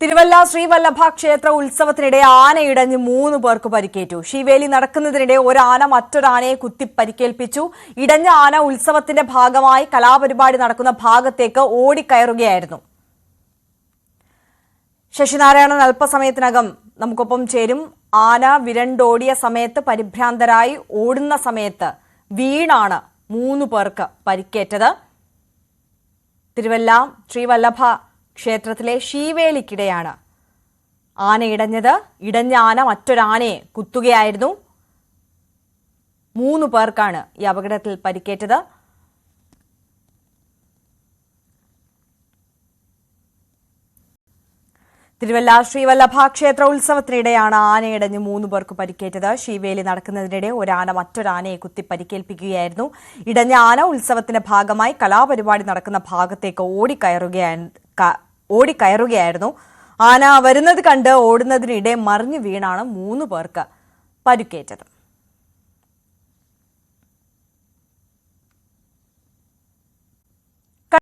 തിരുവല്ല ശ്രീവല്ലഭ ക്ഷേത്ര ഉത്സവത്തിനിടെ ആനയിടഞ്ഞ് മൂന്ന് പേർക്ക് പരിക്കേറ്റു. ശിവേലി നടക്കുന്നതിനിടെ ഒരാന മറ്റൊരാനയെ കുത്തി പരിക്കേൽപ്പിച്ചു. ഇടഞ്ഞ ആന ഉത്സവത്തിന്റെ ഭാഗമായി കലാപരിപാടി നടക്കുന്ന ഭാഗത്തേക്ക് ഓടിക്കയറുകയായിരുന്നു. ശശിനാരായണൻ അല്പസമയത്തിനകം നമുക്കൊപ്പം ചേരും. ആന വിരണ്ടോടിയ സമയത്ത് പരിഭ്രാന്തരായി ഓടുന്ന സമയത്ത് വീണാണ് മൂന്ന് പേർക്ക് പരിക്കേറ്റത്. തിരുവല്ല ശ്രീവല്ലഭ ക്ഷേത്രത്തിലെ ശീവേലിക്കിടെയാണ്. ആന ഇടഞ്ഞത്. ഇടഞ്ഞ ആന മറ്റൊരാനയെ കുത്തുകയായിരുന്നു. മൂന്ന് പേർക്കാണ് ഈ അപകടത്തിൽ പരിക്കേറ്റത്. തിരുവല്ല ശ്രീവല്ലഭ ക്ഷേത്ര ഉത്സവത്തിനിടെയാണ് ആനയിടഞ്ഞ് മൂന്ന് പേർക്ക് പരിക്കേറ്റത്. ശിവേലി നടക്കുന്നതിനിടെ ഒരാന മറ്റൊരാനയെ കുത്തി പരിക്കേൽപ്പിക്കുകയായിരുന്നു. ഇടഞ്ഞ ആന ഉത്സവത്തിന്റെ ഭാഗമായി കലാപരിപാടി നടക്കുന്ന ഭാഗത്തേക്ക് ഓടിക്കയറുകയായിരുന്നു ഓടിക്കയറുകയായിരുന്നു ആന വരുന്നത് കണ്ട് ഓടുന്നതിനിടെ മറിഞ്ഞു വീണാണ് മൂന്ന് പേർക്ക് പരിക്കേറ്റത്.